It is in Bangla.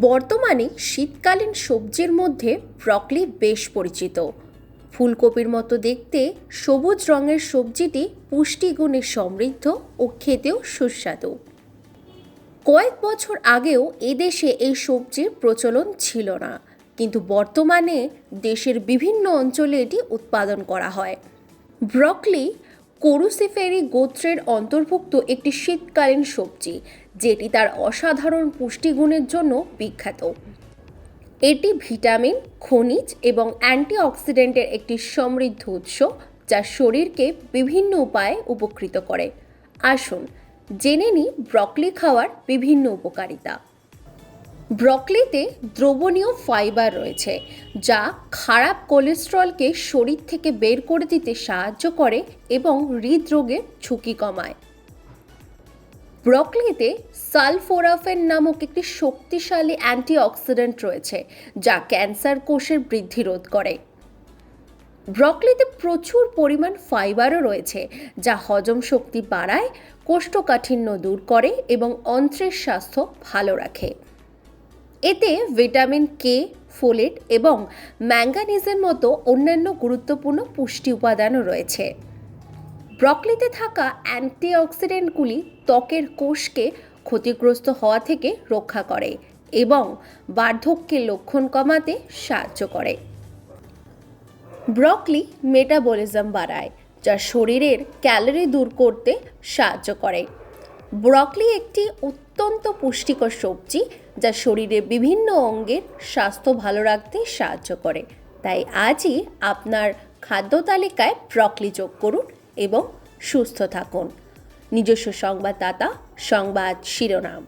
বর্তমানে শীতকালীন সবজির মধ্যে ব্রকলি বেশ পরিচিত। ফুলকপির মতো দেখতে সবুজ রঙের সবজিটি পুষ্টিগুণে সমৃদ্ধ ও খেতেও সুস্বাদু। কয়েক বছর আগেও এদেশে এই সবজির প্রচলন ছিল না, কিন্তু বর্তমানে দেশের বিভিন্ন অঞ্চলে এটি উৎপাদন করা হয়। ব্রকলি কোরুসিফেরি গোত্রের অন্তর্ভুক্ত একটি শীতকালীন সবজি, যেটি তার অসাধারণ পুষ্টিগুণের জন্য বিখ্যাত। এটি ভিটামিন, খনিজ এবং অ্যান্টিঅক্সিডেন্টের একটি সমৃদ্ধ উৎস যা শরীরকে বিভিন্ন উপায়ে উপকৃত করে। আসুন, জেনে নিই ব্রকলি খাওয়ার বিভিন্ন উপকারিতা। ব্রকলিতে দ্রবণীয় ফাইবার রয়েছে, যা খারাপ কোলেস্ট্রলকে শরীর থেকে বের করে দিতে সাহায্য করে এবং হৃদরোগের ঝুঁকি কমায়। ব্রকলিতে সালফোরাফেন নামক একটি শক্তিশালী অ্যান্টিঅক্সিডেন্ট রয়েছে, যা ক্যান্সার কোষের বৃদ্ধি রোধ করে। ব্রকলিতে প্রচুর পরিমাণ ফাইবারও রয়েছে, যা হজম শক্তি বাড়ায়, কোষ্ঠকাঠিন্য দূর করে এবং অন্ত্রের স্বাস্থ্য ভালো রাখে। এতে ভিটামিন কে, ফোলেট এবং ম্যাঙ্গানিজের মতো অন্যান্য গুরুত্বপূর্ণ পুষ্টি উপাদানও রয়েছে। ব্রকলিতে থাকা অ্যান্টিঅক্সিডেন্টগুলি ত্বকের কোষকে ক্ষতিগ্রস্ত হওয়া থেকে রক্ষা করে এবং বার্ধক্যের লক্ষণ কমাতে সাহায্য করে। ব্রকলি মেটাবলিজম বাড়ায়, যা শরীরের ক্যালোরি দূর করতে সাহায্য করে। ব্রকলি একটি অত্যন্ত পুষ্টিকর সবজি যা শরীরের বিভিন্ন অঙ্গের স্বাস্থ্য ভালো রাখতে সাহায্য করে। তাই আজই আপনার খাদ্য তালিকায় ব্রকলি যোগ করুন এবং সুস্থ থাকুন। নিজস্ব সংবাদদাতা, সংবাদ শিরোনাম।